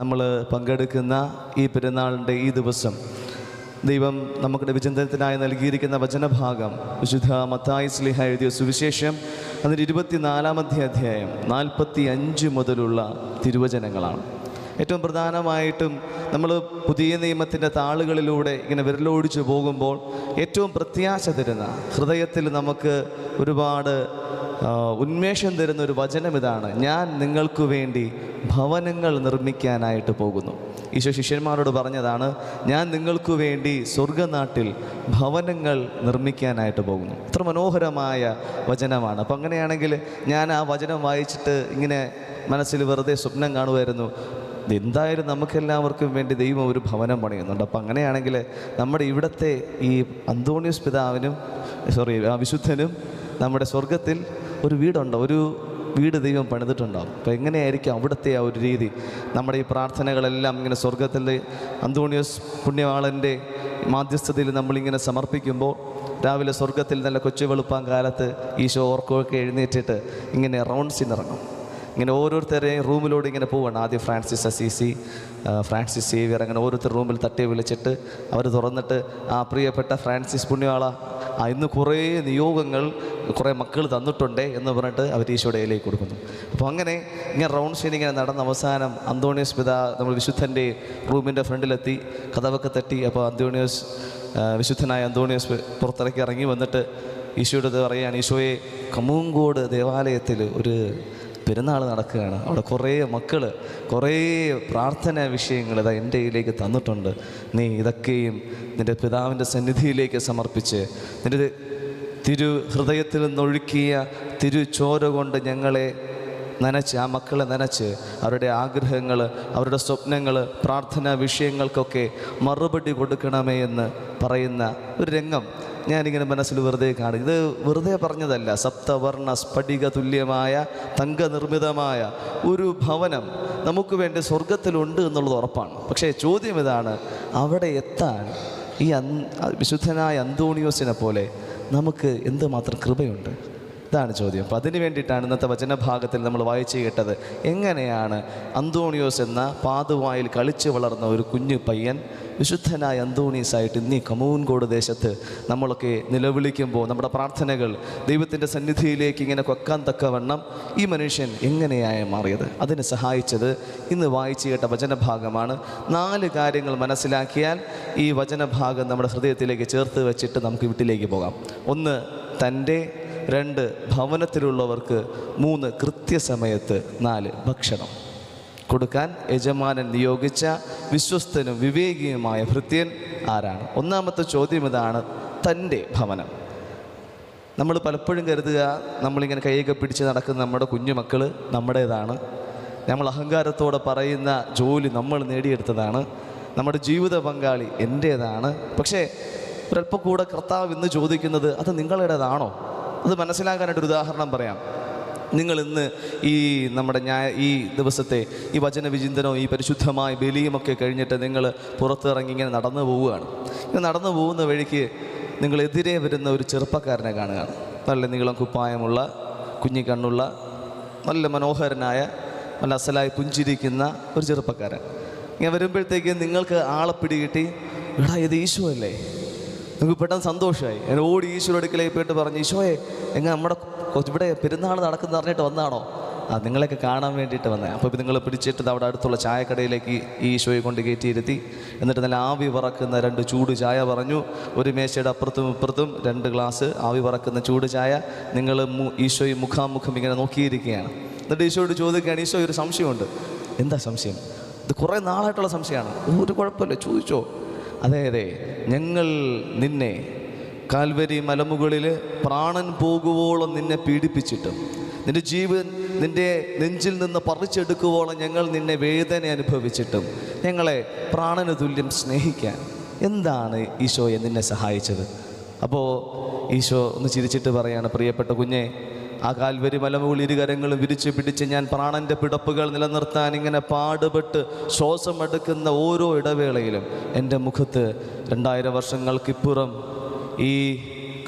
നമ്മൾ പങ്കെടുക്കുന്ന ഈ പെരുന്നാളിന്റെ ഈ ദിവസം ദൈവം നമുക്ക് വിചിന്തനത്തിനായി നൽകിയിരിക്കുന്ന വചനഭാഗം വിശുദ്ധ മത്തായി സ്ലിഹ എഴുതിയ സുവിശേഷം അതിന്റെ ഇരുപത്തിനാലാമത്തെ അധ്യായം നാൽപ്പത്തി അഞ്ച് മുതലുള്ള തിരുവചനങ്ങളാണ്. ഏറ്റവും പ്രധാനമായിട്ടും നമ്മൾ പുതിയ നിയമത്തിന്റെ താളുകളിലൂടെ ഇങ്ങനെ വിരലോടിച്ചു പോകുമ്പോൾ ഏറ്റവും പ്രത്യാശ തരുന്ന ഹൃദയത്തിൽ നമുക്ക് ഒരുപാട് ഉന്മേഷം തരുന്ന ഒരു വചനം ഇതാണ്. ഞാൻ നിങ്ങൾക്ക് വേണ്ടി ഭവനങ്ങൾ നിർമ്മിക്കാനായിട്ട് പോകുന്നു. ഈശോ ശിഷ്യന്മാരോട് പറഞ്ഞതാണ് ഞാൻ നിങ്ങൾക്ക് വേണ്ടി സ്വർഗനാട്ടിൽ ഭവനങ്ങൾ നിർമ്മിക്കാനായിട്ട് പോകുന്നു. ഇത്ര മനോഹരമായ വചനമാണ്. അപ്പം അങ്ങനെയാണെങ്കിൽ ഞാൻ ആ വചനം വായിച്ചിട്ട് ഇങ്ങനെ മനസ്സിൽ വെറുതെ സ്വപ്നം കാണുമായിരുന്നു എന്തായാലും നമുക്കെല്ലാവർക്കും വേണ്ടി ദൈവം ഒരു ഭവനം പണിയുന്നുണ്ട്. അപ്പം അങ്ങനെയാണെങ്കിൽ നമ്മുടെ ഇവിടുത്തെ ഈ അന്തോണിയസ് പിതാവിനും സോറി വിശുദ്ധനും നമ്മുടെ സ്വർഗത്തിൽ ഒരു വീടുണ്ടോ? ഒരു വീട് ദൈവം പണിതിട്ടുണ്ടാവും അപ്പോൾ എങ്ങനെയായിരിക്കും അവിടുത്തെ ആ ഒരു രീതി? നമ്മുടെ ഈ പ്രാർത്ഥനകളെല്ലാം ഇങ്ങനെ സ്വർഗത്തിൽ അന്തോണിയോസ് പുണ്യവാളന്റെ മാധ്യസ്ഥതയിൽ നമ്മളിങ്ങനെ സമർപ്പിക്കുമ്പോൾ രാവിലെ സ്വർഗത്തിൽ നല്ല കൊച്ചു വെളുപ്പാൻ കാലത്ത് ഈശോ ഓർക്കുമൊക്കെ എഴുന്നേറ്റിട്ട് ഇങ്ങനെ റൗണ്ട്സിനിറങ്ങും ഇങ്ങനെ ഓരോരുത്തരെയും റൂമിലൂടെ ഇങ്ങനെ പോവുകയാണ് ആദ്യം ഫ്രാൻസിസ് അസീസി ഫ്രാൻസിസ് സേവിയർ അങ്ങനെ ഓരോരുത്തർ റൂമിൽ തട്ടി വിളിച്ചിട്ട് അവർ തുറന്നിട്ട് ആ പ്രിയപ്പെട്ട ഫ്രാൻസിസ് പുണ്യവാള ഇന്ന് കുറേ നിയോഗങ്ങൾ കുറേ മക്കൾ തന്നിട്ടുണ്ട് എന്ന് പറഞ്ഞിട്ട് അവർ ഈശോയുടെ ഇലയിൽ കൊടുക്കുന്നു. അപ്പോൾ അങ്ങനെ ഇങ്ങനെ റൗണ്ട് ഷീൻ ഇങ്ങനെ നടന്ന അവസാനം അന്തോണിയസ് പിത നമ്മൾ വിശുദ്ധന്റെ റൂമിന്റെ ഫ്രണ്ടിലെത്തി കഥവൊക്കെ തട്ടി. അപ്പോൾ അന്തോണിയസ് വിശുദ്ധനായ അന്തോണിയസ് പുറത്തിറക്കി ഇറങ്ങി വന്നിട്ട് ഈശോയുടെ പറയുകയാണ് ഈശോയെ കമ്മൂങ്കോട് ദേവാലയത്തിൽ ഒരു പെരുന്നാൾ നടക്കുകയാണ്. അവിടെ കുറേ മക്കൾ കുറേ പ്രാർത്ഥന വിഷയങ്ങൾ ഇതാ എന്റെ കയ്യിലേക്ക് തന്നിട്ടുണ്ട്. നീ ഇതൊക്കെയും നിന്റെ പിതാവിന്റെ സന്നിധിയിലേക്ക് സമർപ്പിച്ച് നിന്റെ തിരു ഹൃദയത്തിൽ നിന്നൊഴുക്കിയ തിരു ചോര കൊണ്ട് ഞങ്ങളെ നനച്ച് ആ മക്കളെ നനച്ച് അവരുടെ ആഗ്രഹങ്ങൾ അവരുടെ സ്വപ്നങ്ങൾ പ്രാർത്ഥനാ വിഷയങ്ങൾക്കൊക്കെ മറുപടി കൊടുക്കണമേ എന്ന് പറയുന്ന ഒരു രംഗം ഞാനിങ്ങനെ മനസ്സിൽ വെറുതെ കാണും. ഇത് വെറുതെ പറഞ്ഞതല്ല സപ്തവർണ സ്ഫടിക തുല്യമായ തങ്കനിർമ്മിതമായ ഒരു ഭവനം നമുക്ക് വേണ്ടി സ്വർഗത്തിലുണ്ട് എന്നുള്ളത് ഉറപ്പാണ്. പക്ഷേ ചോദ്യം ഇതാണ് അവിടെ എത്താൻ ഈ വിശുദ്ധനായ അന്തോണിയോസിനെ പോലെ നമുക്ക് എന്തുമാത്രം കൃപയുണ്ട്? ഇതാണ് ചോദ്യം. അപ്പം അതിന് വേണ്ടിയിട്ടാണ് ഇന്നത്തെ വചനഭാഗത്തിൽ നമ്മൾ വായിച്ചു കേട്ടത്. എങ്ങനെയാണ് അന്തോണിയോസ് എന്ന പാതുവായിൽ കളിച്ചു വളർന്ന ഒരു കുഞ്ഞു പയ്യൻ വിശുദ്ധനായ അന്തോണീസായിട്ട് ഇന്നീ കമൂൻകോട് ദേശത്ത് നമ്മളൊക്കെ നിലവിളിക്കുമ്പോൾ നമ്മുടെ പ്രാർത്ഥനകൾ ദൈവത്തിന്റെ സന്നിധിയിലേക്ക് ഇങ്ങനെ കൊക്കാൻ തക്കവണ്ണം ഈ മനുഷ്യൻ എങ്ങനെയായ മാറിയത്? അതിനെ സഹായിച്ചത് ഇന്ന് വായിച്ചു കേട്ട വചനഭാഗമാണ്. നാല് കാര്യങ്ങൾ മനസ്സിലാക്കിയാൽ ഈ വചനഭാഗം നമ്മുടെ ഹൃദയത്തിലേക്ക് ചേർത്ത് വെച്ചിട്ട് നമുക്ക് വീട്ടിലേക്ക് പോകാം. ഒന്ന് തന്റെ രണ്ട് ഭവനത്തിലുള്ളവർക്ക് മൂന്ന് കൃത്യസമയത്ത് നാല് ഭക്ഷണം. കൊടുക്കാൻ യജമാനൻ നിയോഗിച്ച വിശ്വസ്തനും വിവേകിയുമായ ഭൃത്യൻ ആരാണ്? ഒന്നാമത്തെ ചോദ്യം ഇതാണ് തന്റെ ഭവനം. നമ്മൾ പലപ്പോഴും കരുതുക നമ്മളിങ്ങനെ കൈയൊക്കെ പിടിച്ച് നടക്കുന്ന നമ്മുടെ കുഞ്ഞുമക്കൾ നമ്മുടേതാണ്. നമ്മൾ അഹങ്കാരത്തോടെ പറയുന്ന ജോലി നമ്മൾ നേടിയെടുത്തതാണ്. നമ്മുടെ ജീവിത പങ്കാളി എന്റേതാണ്. പക്ഷേ ഒരല്പം കൂടെ കർത്താവ് ഇന്ന് ചോദിക്കുന്നത് അത് നിങ്ങളുടേതാണോ? അത് മനസ്സിലാക്കാനായിട്ടൊരു ഉദാഹരണം പറയാം. നിങ്ങൾ ഇന്ന് ഈ നമ്മുടെ ഞാൻ ഈ ദിവസത്തെ ഈ വചന വിചിന്തനവും ഈ പരിശുദ്ധമായ ബലിയുമൊക്കെ കഴിഞ്ഞിട്ട് നിങ്ങൾ പുറത്തിറങ്ങി ഇങ്ങനെ നടന്നു പോവുകയാണ്. ഇങ്ങനെ നടന്നു പോകുന്ന വഴിക്ക് നിങ്ങളെതിരെ വരുന്ന ഒരു ചെറുപ്പക്കാരനെ കാണുകയാണ് നല്ല നീളം കുപ്പായമുള്ള കുഞ്ഞിക്കണ്ണുള്ള നല്ല മനോഹരനായ നല്ല അസലായി പുഞ്ചിരിക്കുന്ന ഒരു ചെറുപ്പക്കാരൻ. ഇങ്ങനെ വരുമ്പോഴത്തേക്ക് നിങ്ങൾക്ക് ആളെ പിടികിട്ടി എടാ ഇത് ഈശോ അല്ലേ നിങ്ങൾക്ക് പെട്ടെന്ന് സന്തോഷമായി. ഞാൻ ഓടി ഈശോയുടെ അടുക്കലേക്ക് പോയിട്ട് പറഞ്ഞു ഈശോയെ എങ്ങനെ നമ്മുടെ ഇവിടെ പെരുന്നാൾ നടക്കുന്ന അറിഞ്ഞിട്ട് വന്നാണോ ആ നിങ്ങളെയൊക്കെ കാണാൻ വേണ്ടിയിട്ട് വന്നേ. അപ്പോൾ നിങ്ങൾ പിടിച്ചിട്ട് അവിടെ അടുത്തുള്ള ചായക്കടയിലേക്ക് ഈ ഈശോയെ കൊണ്ട് കയറ്റിയിരുത്തി. എന്നിട്ട് നല്ല ആവി പറക്കുന്ന രണ്ട് ചൂട് ചായ പറഞ്ഞു. ഒരു മേശയുടെ അപ്പുറത്തും ഇപ്പുറത്തും രണ്ട് ഗ്ലാസ് ആവി പറക്കുന്ന ചൂട് ചായ. നിങ്ങൾ ഈശോയെ മുഖാമുഖം ഇങ്ങനെ നോക്കിയിരിക്കുകയാണ്. എന്നിട്ട് ഈശോയോട് ചോദിക്കുകയാണ് ഈശോ ഒരു സംശയമുണ്ട്. എന്താ സംശയം? ഇത് കുറേ നാളായിട്ടുള്ള സംശയമാണ്. ഒരു കുഴപ്പമില്ല. ചോദിച്ചോ. അതെ അതെ. ഞങ്ങൾ നിന്നെ കാൽവരി മലമുകളിൽ പ്രാണൻ പോകുവോളം നിന്നെ പീഡിപ്പിച്ചിട്ടും നിന്റെ ജീവൻ നിന്റെ നെഞ്ചിൽ നിന്ന് പറിച്ചെടുക്കുവോളം ഞങ്ങൾ നിന്നെ വേദന അനുഭവിച്ചിട്ടും ഞങ്ങളെ പ്രാണന തുല്യം സ്നേഹിക്കാൻ എന്താണ് ഈശോയെ നിന്നെ സഹായിച്ചത്? അപ്പോൾ ഈശോ ഒന്ന് ചിരിച്ചിട്ട് പറയാണ് പ്രിയപ്പെട്ട കുഞ്ഞെ ആ കാൽവരി മലമുകൾ ഇരുകരങ്ങളും വിരിച്ചു പിടിച്ച് ഞാൻ പ്രാണന്റെ പിടപ്പുകൾ നിലനിർത്താൻ ഇങ്ങനെ പാടുപെട്ട് ശ്വാസം എടുക്കുന്ന ഓരോ ഇടവേളയിലും എന്റെ മുഖത്ത് രണ്ടായിരം വർഷങ്ങൾക്കിപ്പുറം ഈ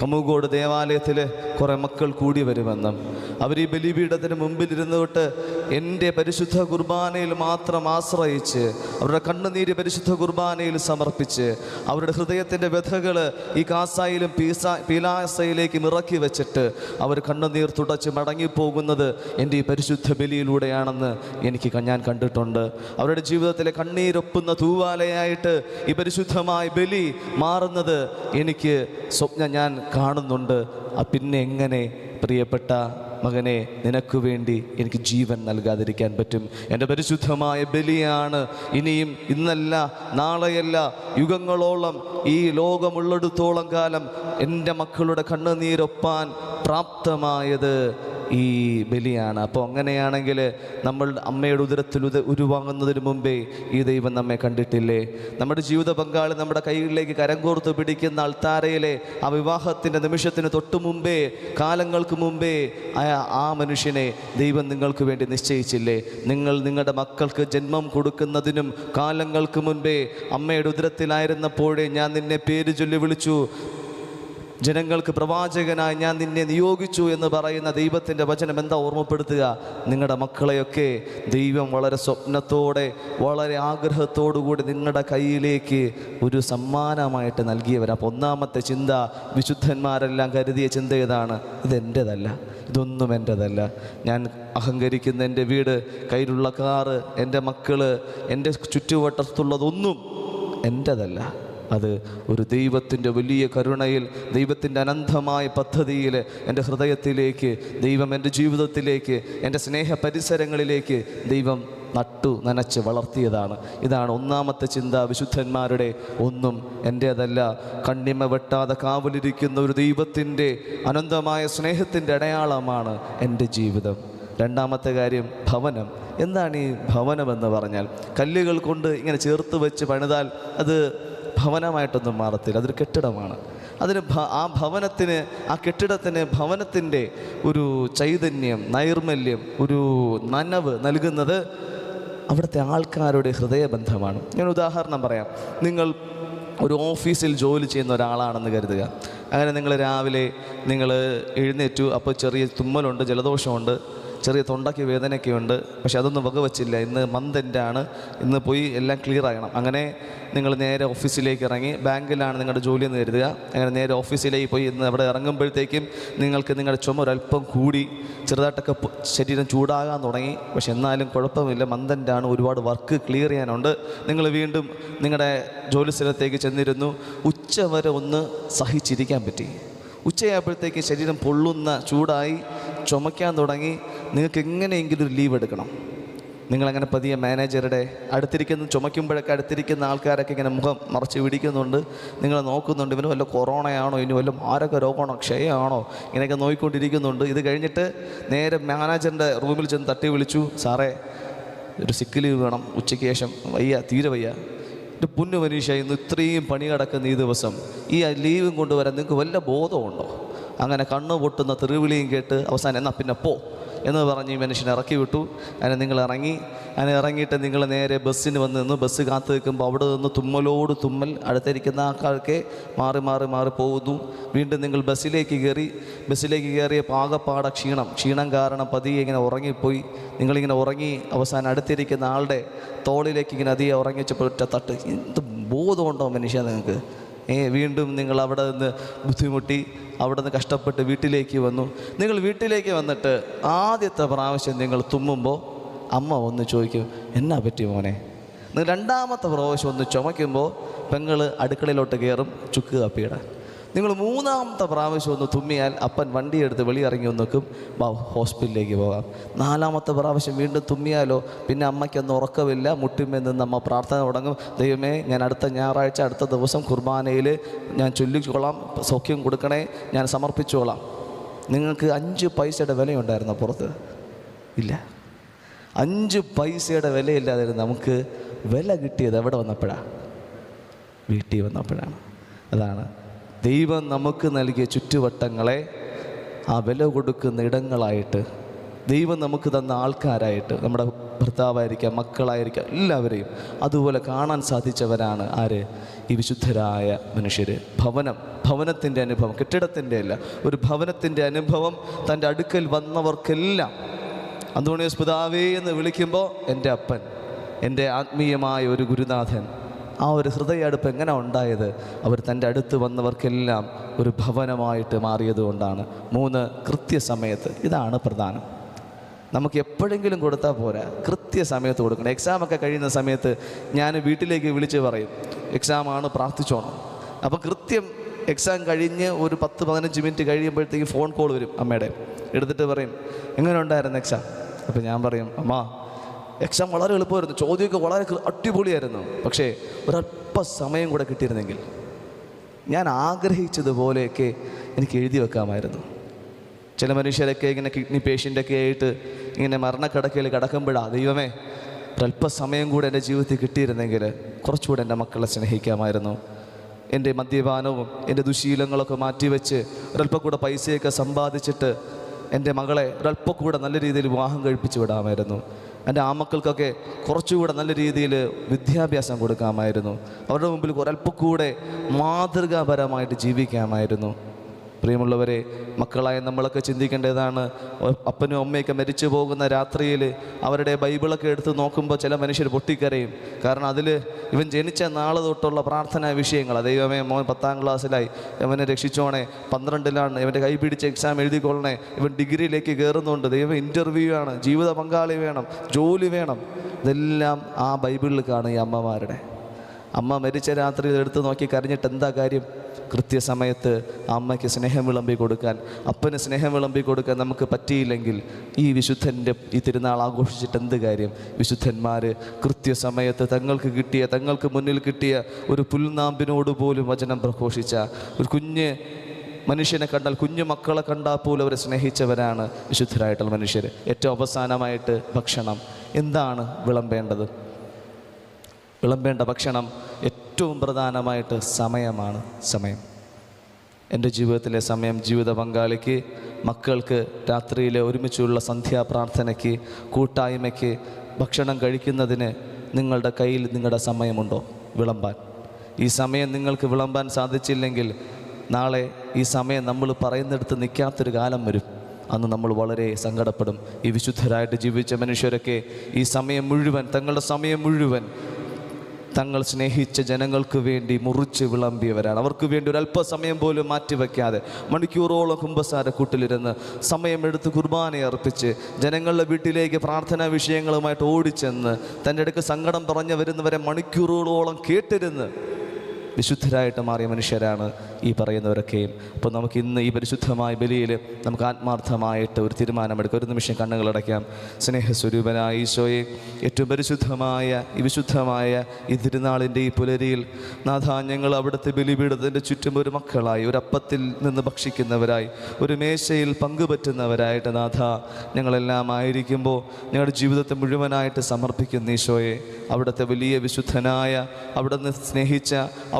കമുകോട് ദേവാലയത്തിൽ കുറേ മക്കൾ കൂടി വരുമെന്നും അവർ ഈ ബലിപീഠത്തിന് മുമ്പിൽ ഇരുന്നുകൊണ്ട് എന്റെ പരിശുദ്ധ കുർബാനയിൽ മാത്രം ആശ്രയിച്ച് അവരുടെ കണ്ണുനീര് പരിശുദ്ധ കുർബാനയിൽ സമർപ്പിച്ച് അവരുടെ ഹൃദയത്തിന്റെ വ്യഥകൾ ഈ കാസായിലും പീസ പീലാസയിലേക്കും ഇറക്കി വെച്ചിട്ട് അവർ കണ്ണുനീർ തുടച്ച് മടങ്ങിപ്പോകുന്നത് എന്റെ ഈ പരിശുദ്ധ ബലിയിലൂടെയാണെന്ന് എനിക്ക് ഞാൻ കണ്ടിട്ടുണ്ട്. അവരുടെ ജീവിതത്തിലെ കണ്ണീരൊപ്പുന്ന തൂവാലയായിട്ട് ഈ പരിശുദ്ധമായ ബലി മാറുന്നത് എനിക്ക് സ്വപ്നം ഞാൻ കാണുന്നുണ്ട്. പിന്നെ എങ്ങനെ പ്രിയപ്പെട്ട മകനെ നിനക്ക് വേണ്ടി എനിക്ക് ജീവൻ നൽകാതിരിക്കാൻ പറ്റും. എന്റെ പരിശുദ്ധമായ ബലിയാണ്. ഇനിയും ഇന്നല്ല നാളെയല്ല യുഗങ്ങളോളം ഈ ലോകമുള്ളിടത്തോളം കാലം എന്റെ മക്കളുടെ കണ്ണുനീരൊപ്പാൻ പ്രാപ്തമായത്. ഈ ബലിയാണ്. അപ്പോൾ അങ്ങനെയാണെങ്കിൽ നമ്മൾ അമ്മയുടെ ഉദരത്തിൽ ഉദ ഉരുവാങ്ങുന്നതിന് മുമ്പേ ഈ ദൈവം നമ്മെ കണ്ടിട്ടില്ലേ? നമ്മുടെ ജീവിത പങ്കാളി നമ്മുടെ കൈകളിലേക്ക് കരം കോർത്ത് പിടിക്കുന്ന അൾത്താരയിലെ ആ വിവാഹത്തിന്റെ നിമിഷത്തിന് തൊട്ടു മുമ്പേ കാലങ്ങൾക്ക് മുമ്പേ ആ ആ മനുഷ്യനെ ദൈവം നിങ്ങൾക്ക് വേണ്ടി നിശ്ചയിച്ചില്ലേ? നിങ്ങൾ നിങ്ങളുടെ മക്കൾക്ക് ജന്മം കൊടുക്കുന്നതിനും കാലങ്ങൾക്ക് മുൻപേ അമ്മയുടെ ഉദരത്തിലായിരുന്നപ്പോഴേ ഞാൻ നിന്നെ പേര് ചൊല്ലി വിളിച്ചു. ജനങ്ങൾക്ക് പ്രവാചകനായി ഞാൻ നിന്നെ നിയോഗിച്ചു എന്ന് പറയുന്ന ദൈവത്തിന്റെ വചനം എന്താ ഓർമ്മപ്പെടുത്തുക? നിങ്ങളുടെ മക്കളെയൊക്കെ ദൈവം വളരെ സ്വപ്നത്തോടെ വളരെ ആഗ്രഹത്തോടുകൂടി നിങ്ങളുടെ കയ്യിലേക്ക് ഒരു സമ്മാനമായിട്ട് നൽകിയവർ അപ്പോൾ ഒന്നാമത്തെ ചിന്ത വിശുദ്ധന്മാരെല്ലാം കരുതിയ ചിന്ത ഇതാണ് ഇതെന്റെതല്ല ഇതൊന്നും എന്റെതല്ല. ഞാൻ അഹങ്കരിക്കുന്ന എന്റെ വീട് കയ്യിലുള്ള കാറ് എന്റെ മക്കൾ എന്റെ ചുറ്റുവട്ടത്തുള്ളതൊന്നും എന്റെതല്ല. അത് ഒരു ദൈവത്തിന്റെ വലിയ കരുണയിൽ ദൈവത്തിന്റെ അനന്തമായ പദ്ധതിയിൽ എന്റെ ഹൃദയത്തിലേക്ക് ദൈവം എന്റെ ജീവിതത്തിലേക്ക് എന്റെ സ്നേഹ പരിസരങ്ങളിലേക്ക് ദൈവം നട്ടു നനച്ച് വളർത്തിയതാണ്. ഇതാണ് ഒന്നാമത്തെ ചിന്ത വിശുദ്ധന്മാരുടെ ഒന്നും എന്റേതല്ല. കണ്ണിമ വെട്ടാതെ കാവലിരിക്കുന്ന ഒരു ദൈവത്തിന്റെ അനന്തമായ സ്നേഹത്തിന്റെ അടയാളമാണ് എന്റെ ജീവിതം. രണ്ടാമത്തെ കാര്യം ഭവനം. എന്താണ് ഈ ഭവനം എന്ന് പറഞ്ഞാൽ കല്ലുകൾ കൊണ്ട് ഇങ്ങനെ ചേർത്ത് വെച്ച് പണിതാൽ അത് ഭവനമായിട്ടൊന്നും മാറത്തില്ല. അതൊരു കെട്ടിടമാണ്. അതിന് ആ ഭവനത്തിന് ആ കെട്ടിടത്തിന് ഭവനത്തിന്റെ ഒരു ചൈതന്യം നൈർമല്യം ഒരു നനവ് നൽകുന്നത് അവിടുത്തെ ആൾക്കാരുടെ ഹൃദയബന്ധമാണ്. ഞാൻ ഉദാഹരണം പറയാം. നിങ്ങൾ ഒരു ഓഫീസിൽ ജോലി ചെയ്യുന്ന ഒരാളാണെന്ന് കരുതുക. അങ്ങനെ നിങ്ങൾ രാവിലെ നിങ്ങൾ എഴുന്നേറ്റു അപ്പോൾ ചെറിയ തുമ്മലുണ്ട് ജലദോഷമുണ്ട്. ചെറിയ തൊണ്ടയ്ക്ക് വേദനയൊക്കെ ഉണ്ട് പക്ഷെ അതൊന്നും വകവച്ചില്ല. ഇന്ന് മന്ത് ആണ്. ഇന്ന് പോയി എല്ലാം ക്ലിയർ ആകണം. അങ്ങനെ നിങ്ങൾ നേരെ ഓഫീസിലേക്ക് ഇറങ്ങി ബാങ്കിലാണ് നിങ്ങളുടെ ജോലി എന്ന് കരുതുക. അങ്ങനെ നേരെ ഓഫീസിലേക്ക് പോയി ഇന്ന് അവിടെ ഇറങ്ങുമ്പോഴത്തേക്കും നിങ്ങൾക്ക് നിങ്ങളുടെ ചുമ ഒരല്പം കൂടി ചെറുതായിട്ടൊക്കെ ശരീരം ചൂടാകാൻ തുടങ്ങി. പക്ഷെ എന്നാലും കുഴപ്പമില്ല. മന്ദന്റെ ആണ്. ഒരുപാട് വർക്ക് ക്ലിയർ ചെയ്യാനുണ്ട്. നിങ്ങൾ വീണ്ടും നിങ്ങളുടെ ജോലി സ്ഥലത്തേക്ക് ചെന്നിരുന്നു. ഉച്ച വരെ ഒന്ന് സഹിച്ചിരിക്കാൻ പറ്റി. ഉച്ചയായപ്പോഴത്തേക്ക് ശരീരം പൊള്ളുന്ന ചൂടായി ചുമയ്ക്കാൻ തുടങ്ങി. നിങ്ങൾക്ക് എങ്ങനെയെങ്കിലും ഒരു ലീവ് എടുക്കണം. നിങ്ങളങ്ങനെ പതിയെ മാനേജറുടെ അടുത്തിരിക്കുന്ന ചുമയ്ക്കുമ്പോഴൊക്കെ അടുത്തിരിക്കുന്ന ആൾക്കാരൊക്കെ ഇങ്ങനെ മുഖം മറച്ച് പിടിക്കുന്നുണ്ട്. നിങ്ങൾ നോക്കുന്നുണ്ട് ഇവന് വല്ല കൊറോണയാണോ? ഇനി വല്ല മാരക രോഗമാണോ? ക്ഷയമാണോ? ഇങ്ങനെയൊക്കെ നോക്കിക്കൊണ്ടിരിക്കുന്നുണ്ട് ഇത് കഴിഞ്ഞിട്ട് നേരെ മാനേജറിന്റെ റൂമിൽ ചെന്ന് തട്ടി വിളിച്ചു സാറേ ഒരു സിക്ക് ലീവ് വേണം. ഉച്ചയ്ക്ക് ശേഷം വയ്യ തീരെ വയ്യ. എന്റെ പുന്നു മനീഷ ഇന്ന് ഇത്രയും പണി കിടക്കുന്ന ഈ ദിവസം ഈ ലീവും കൊണ്ടുവരാൻ നിങ്ങൾക്ക് വല്ല ബോധമുണ്ടോ അങ്ങനെ കണ്ണു പൊട്ടുന്ന തെറിവിളിയും കേട്ട് അവസാനം എന്നാ പിന്നെ പോ. എന്ന് പറഞ്ഞ് ഈ മനുഷ്യനെ ഇറക്കി വിട്ടു. അങ്ങനെ നിങ്ങൾ ഇറങ്ങി. അങ്ങനെ ഇറങ്ങിയിട്ട് നിങ്ങൾ നേരെ ബസ്സിന് വന്ന് നിന്ന് ബസ് കാത്തു നിൽക്കുമ്പോൾ അവിടെ നിന്ന് തുമ്മലോട് തുമ്മൽ അടുത്തിരിക്കുന്ന ആൾക്കാർക്ക് മാറി മാറി മാറി പോകുന്നു. വീണ്ടും നിങ്ങൾ ബസ്സിലേക്ക് കയറി. ബസ്സിലേക്ക് കയറിയ പാകപ്പാട ക്ഷീണം. ക്ഷീണം കാരണം പതിയെ ഇങ്ങനെ ഉറങ്ങിപ്പോയി. നിങ്ങളിങ്ങനെ ഉറങ്ങി അവസാനം അടുത്തിരിക്കുന്ന ആളുടെ തോളിലേക്ക് ഇങ്ങനെ അധികം ഉറങ്ങിച്ചപ്പോൾ തട്ട്. എന്ത് ബോധമുണ്ടോ മനുഷ്യ നിങ്ങൾക്ക്? ഏ വീണ്ടും നിങ്ങൾ അവിടെ നിന്ന് ബുദ്ധിമുട്ടി അവിടെ നിന്ന് കഷ്ടപ്പെട്ട് വീട്ടിലേക്ക് വന്നു. നിങ്ങൾ വീട്ടിലേക്ക് വന്നിട്ട് ആദ്യത്തെ പ്രാവശ്യം നിങ്ങൾ തുമ്മുമ്പോൾ അമ്മ ഒന്ന് ചോദിക്കും എന്നാ പറ്റി മോനെ? രണ്ടാമത്തെ പ്രാവശ്യം ഒന്ന് ചുമയ്ക്കുമ്പോൾ പെങ്ങൾ അടുക്കളയിലോട്ട് കയറും ചുക്ക് കാപ്പിയിടാൻ. നിങ്ങൾ മൂന്നാമത്തെ പ്രാവശ്യം ഒന്ന് തുമ്മിയാൽ അപ്പൻ വണ്ടിയെടുത്ത് വെളിയിറങ്ങി ഒന്ന് നിൽക്കും. വാ ഹോസ്പിറ്റലിലേക്ക് പോകാം. നാലാമത്തെ പ്രാവശ്യം വീണ്ടും തുമ്മിയാലോ പിന്നെ അമ്മയ്ക്കൊന്നും ഉറക്കമില്ല. മുട്ടിമേ നിന്ന് അമ്മ പ്രാർത്ഥന തുടങ്ങും. ദൈവമേ ഞാൻ അടുത്ത ഞായറാഴ്ച അടുത്ത ദിവസം കുർബാനയിൽ ഞാൻ ചൊല്ലിക്കോളാം സൗഖ്യം കൊടുക്കണേ ഞാൻ സമർപ്പിച്ചോളാം നിങ്ങൾക്ക് അഞ്ച് പൈസയുടെ വിലയുണ്ടായിരുന്നു പുറത്ത്? ഇല്ല. അഞ്ച് പൈസയുടെ വിലയില്ലാതിരുന്ന് നമുക്ക് വില കിട്ടിയത് എവിടെ വന്നപ്പോഴാണ് വീട്ടിൽ വന്നപ്പോഴാണ്. അതാണ് ദൈവം നമുക്ക് നൽകിയ ചുറ്റുവട്ടങ്ങളെ ആ വില കൊടുക്കുന്ന ഇടങ്ങളായിട്ട് ദൈവം നമുക്ക് തന്ന ആൾക്കാരായിട്ട് നമ്മുടെ ഭർത്താവായിരിക്കാം മക്കളായിരിക്കാം എല്ലാവരെയും അതുപോലെ കാണാൻ സാധിച്ചവരാണ് ആര്? ഈ വിശുദ്ധരായ മനുഷ്യർ ഭവനം ഭവനത്തിന്റെ അനുഭവം കെട്ടിടത്തിന്റെ അല്ല ഒരു ഭവനത്തിന്റെ അനുഭവം തന്റെ അടുക്കൽ വന്നവർക്കെല്ലാം. അന്തോണിയോസ് പിതാവേ എന്ന് വിളിക്കുമ്പോൾ എന്റെ അപ്പൻ എന്റെ ആത്മീയമായ ഒരു ഗുരുനാഥൻ ആ ഒരു ഹൃദയ അടുപ്പ് എങ്ങനെ ഉണ്ടായത്? അവർ തന്റെ അടുത്ത് വന്നവർക്കെല്ലാം ഒരു ഭവനമായിട്ട് മാറിയതുകൊണ്ടാണ് മൂന്ന് കൃത്യസമയത്ത്. ഇതാണ് പ്രധാനം. നമുക്ക് എപ്പോഴെങ്കിലും കൊടുത്താൽ പോരാ. കൃത്യസമയത്ത് കൊടുക്കണം. എക്സാമൊക്കെ കഴിയുന്ന സമയത്ത് ഞാൻ വീട്ടിലേക്ക് വിളിച്ച് പറയും. എക്സാമാണ് പ്രാർത്ഥിച്ചോണം. അപ്പോൾ കൃത്യം എക്സാം കഴിഞ്ഞ് ഒരു പത്ത് പതിനഞ്ച് മിനിറ്റ് കഴിയുമ്പോഴത്തേക്ക് ഫോൺ കോൾ വരും അമ്മയുടെ. എടുത്തിട്ട് പറയും എങ്ങനെ ഉണ്ടായിരുന്നു എക്സാം അപ്പോൾ ഞാൻ പറയും അമ്മ എക്സാം വളരെ എളുപ്പമായിരുന്നു. ചോദ്യമൊക്കെ വളരെ അടിപൊളിയായിരുന്നു. പക്ഷേ ഒരല്പ സമയം കൂടെ കിട്ടിയിരുന്നെങ്കിൽ ഞാൻ ആഗ്രഹിച്ചതുപോലെയൊക്കെ എനിക്ക് എഴുതി വെക്കാമായിരുന്നു. ചില മനുഷ്യരൊക്കെ ഇങ്ങനെ കിഡ്നി പേഷ്യന്റൊക്കെ ആയിട്ട് ഇങ്ങനെ മരണക്കിടക്കയിൽ കിടക്കുമ്പോഴാണ് ദൈവമേ ഒരല്പസമയം കൂടെ എന്റെ ജീവിതത്തിൽ കിട്ടിയിരുന്നെങ്കിൽ കുറച്ചുകൂടെ എന്റെ മക്കളെ സ്നേഹിക്കാമായിരുന്നു. എന്റെ മദ്യപാനവും എന്റെ ദുശീലങ്ങളൊക്കെ മാറ്റിവെച്ച് ഒരല്പം കൂടെ പൈസയൊക്കെ സമ്പാദിച്ചിട്ട് എന്റെ മകളെ ഒരല്പം നല്ല രീതിയിൽ വിവാഹം കഴിപ്പിച്ച് വിടാമായിരുന്നു. എന്റെ ആമക്കൾക്കൊക്കെ കുറച്ചുകൂടെ നല്ല രീതിയിൽ വിദ്യാഭ്യാസം കൊടുക്കാമായിരുന്നു. അവരുടെ മുമ്പിൽ ഒരല്പം കൂടെ മാതൃകാപരമായിട്ട് ജീവിക്കാമായിരുന്നു. പ്രിയമുള്ളവരെ മക്കളായ നമ്മളൊക്കെ ചിന്തിക്കേണ്ടതാണ് അപ്പനും അമ്മയൊക്കെ മരിച്ചു പോകുന്ന രാത്രിയിൽ അവരുടെ ബൈബിളൊക്കെ എടുത്ത് നോക്കുമ്പോൾ ചില മനുഷ്യർ പൊട്ടിക്കരയും. കാരണം അതിൽ ഇവൻ ജനിച്ച നാളെ തൊട്ടുള്ള പ്രാർത്ഥനാ വിഷയങ്ങൾ ദൈവമേ മോൻ പത്താം ക്ലാസ്സിലായി. ഇവനെ രക്ഷിച്ചോണേ പന്ത്രണ്ടിലാണ് ഇവന്റെ കൈ പിടിച്ച് എക്സാം എഴുതിക്കൊള്ളണേ. ഇവൻ ഡിഗ്രിയിലേക്ക് കയറുന്നുണ്ട്. ദൈവം ഇന്റർവ്യൂ ആണ് ജീവിത പങ്കാളി വേണം ജോലി വേണം. ഇതെല്ലാം ആ ബൈബിളിൽ കാണും ഈ അമ്മമാരുടെ. അമ്മ മരിച്ച രാത്രിയിൽ എടുത്ത് നോക്കി കരഞ്ഞിട്ട് എന്താ കാര്യം? കൃത്യസമയത്ത് അമ്മയ്ക്ക് സ്നേഹം വിളമ്പി കൊടുക്കാൻ അപ്പന് സ്നേഹം വിളമ്പി കൊടുക്കാൻ നമുക്ക് പറ്റിയില്ലെങ്കിൽ ഈ വിശുദ്ധന്റെ ഈ തിരുനാൾ ആഘോഷിച്ചിട്ട് എന്ത് കാര്യം? വിശുദ്ധന്മാർ കൃത്യസമയത്ത് തങ്ങൾക്ക് കിട്ടിയ തങ്ങൾക്ക് മുന്നിൽ കിട്ടിയ ഒരു പുൽനാമ്പിനോട് പോലും വചനം പ്രഘോഷിച്ച ഒരു കുഞ്ഞ് മനുഷ്യനെ കണ്ടാൽ കുഞ്ഞു മക്കളെ കണ്ടാൽ പോലും അവരെ സ്നേഹിച്ചവരാണ് വിശുദ്ധരായിട്ടുള്ള മനുഷ്യർ ഏറ്റവും അവസാനമായിട്ട് ഭക്ഷണം. എന്താണ് വിളമ്പേണ്ടത്? വിളമ്പേണ്ട ഭക്ഷണം ഏറ്റവും പ്രധാനമായിട്ട് സമയമാണ് സമയം. എന്റെ ജീവിതത്തിലെ സമയം ജീവിത പങ്കാളിക്ക് മക്കൾക്ക് രാത്രിയിലെ ഒരുമിച്ചുള്ള സന്ധ്യാപ്രാർത്ഥനയ്ക്ക് കൂട്ടായ്മയ്ക്ക് ഭക്ഷണം കഴിക്കുന്നതിന് നിങ്ങളുടെ കയ്യിൽ നിങ്ങളുടെ സമയമുണ്ടോ? വിളമ്പാൻ. ഈ സമയം നിങ്ങൾക്ക് വിളമ്പാൻ സാധിച്ചില്ലെങ്കിൽ നാളെ ഈ സമയം നമ്മൾ പറയുന്നിടത്ത് നിൽക്കാത്തൊരു കാലം വരും. അന്ന് നമ്മൾ വളരെ സങ്കടപ്പെടും. ഈ വിശുദ്ധരായിട്ട് ജീവിച്ച മനുഷ്യരൊക്കെ ഈ സമയം മുഴുവൻ തങ്ങളുടെ സമയം മുഴുവൻ തങ്ങൾ സ്നേഹിച്ച ജനങ്ങൾക്ക് വേണ്ടി മുറിച്ച് വിളമ്പിയവരാണ്. അവർക്ക് വേണ്ടി ഒരു അല്പസമയം പോലും മാറ്റിവെക്കാതെ മണിക്കൂറോളം കുമ്പസാര കൂട്ടിലിരുന്ന് സമയമെടുത്ത് കുർബാന അർപ്പിച്ച് ജനങ്ങളുടെ വീട്ടിലേക്ക് പ്രാർത്ഥനാ വിഷയങ്ങളുമായിട്ട് ഓടിച്ചെന്ന് തന്റെ അടുക്ക് സങ്കടം പറഞ്ഞു വരുന്നവരെ മണിക്കൂറുകളോളം കേട്ടിരുന്ന് വിശുദ്ധരായിട്ട് മാറിയ മനുഷ്യരാണ് ഈ പറയുന്നവരൊക്കെയും അപ്പോൾ നമുക്ക് ഇന്ന് ഈ പരിശുദ്ധമായ ബലിയിൽ നമുക്ക് ആത്മാർത്ഥമായിട്ട് ഒരു തീരുമാനമെടുക്കാം. ഒരു നിമിഷം കണ്ണുകളടയ്ക്കാം സ്നേഹസ്വരൂപനായ ഈശോയെ ഏറ്റവും പരിശുദ്ധമായ ഈ വിശുദ്ധമായ ഈ തിരുനാളിന്റെ ഈ പുലരിയിൽ നാഥ ഞങ്ങൾ അവിടുത്തെ ബലിപീഠത്തിന്റെ ചുറ്റും ഒരു മക്കളായി ഒരു അപ്പത്തിൽ നിന്ന് ഭക്ഷിക്കുന്നവരായി ഒരു മേശയിൽ പങ്കുപറ്റുന്നവരായിട്ട് നാഥ ഞങ്ങളെല്ലാം ആയിരിക്കുമ്പോൾ ഞങ്ങളുടെ ജീവിതത്തെ മുഴുവനായിട്ട് സമർപ്പിക്കുന്ന ഈശോയെ അവിടുത്തെ വലിയ വിശുദ്ധനായ അവിടുന്ന് സ്നേഹിച്ച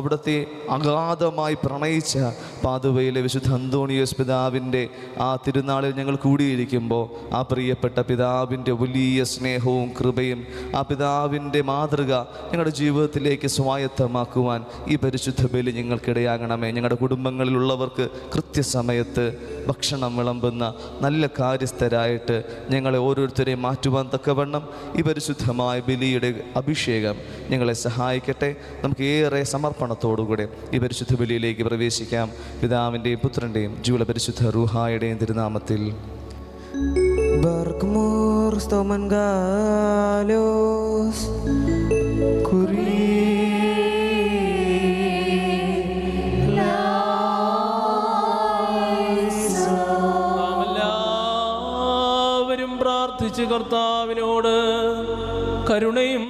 അവിടുത്തെ അഗാധമായി പ്രണയിച്ച പാതുവയിലെ വിശുദ്ധ അന്തോണിയോസ് പിതാവിന്റെ ആ തിരുനാളിൽ ഞങ്ങൾ കൂടിയിരിക്കുമ്പോൾ ആ പ്രിയപ്പെട്ട പിതാവിന്റെ വലിയ സ്നേഹവും കൃപയും ആ പിതാവിന്റെ മാതൃക ഞങ്ങളുടെ ജീവിതത്തിലേക്ക് സ്വായത്തമാക്കുവാൻ ഈ പരിശുദ്ധ ബലി ഞങ്ങൾക്കിടയാകണമേ. ഞങ്ങളുടെ കുടുംബങ്ങളിലുള്ളവർക്ക് കൃത്യസമയത്ത് ഭക്ഷണം വിളമ്പുന്ന നല്ല കാര്യസ്ഥരായിട്ട് ഞങ്ങളെ ഓരോരുത്തരെയും മാറ്റുവാൻ തക്കവണ്ണം ഈ പരിശുദ്ധമായ ബലിയുടെ അഭിഷേകം ഞങ്ങളെ സഹായിക്കട്ടെ. നമുക്ക് ഏറെ സമർപ്പണത്തോടുകൂടെ ഈ പരിശുദ്ധ ബലിയിലേക്ക് പ്രവേശിക്കാം. പിതാവിന്റെയും പുത്രന്റെയും ജൂല പരിശുദ്ധ റൂഹായുടെയും തിരുനാമത്തിൽ. stoman galos എല്ലാവരും പ്രാർത്ഥിച്ച് കർത്താവിനോട് കരുണയും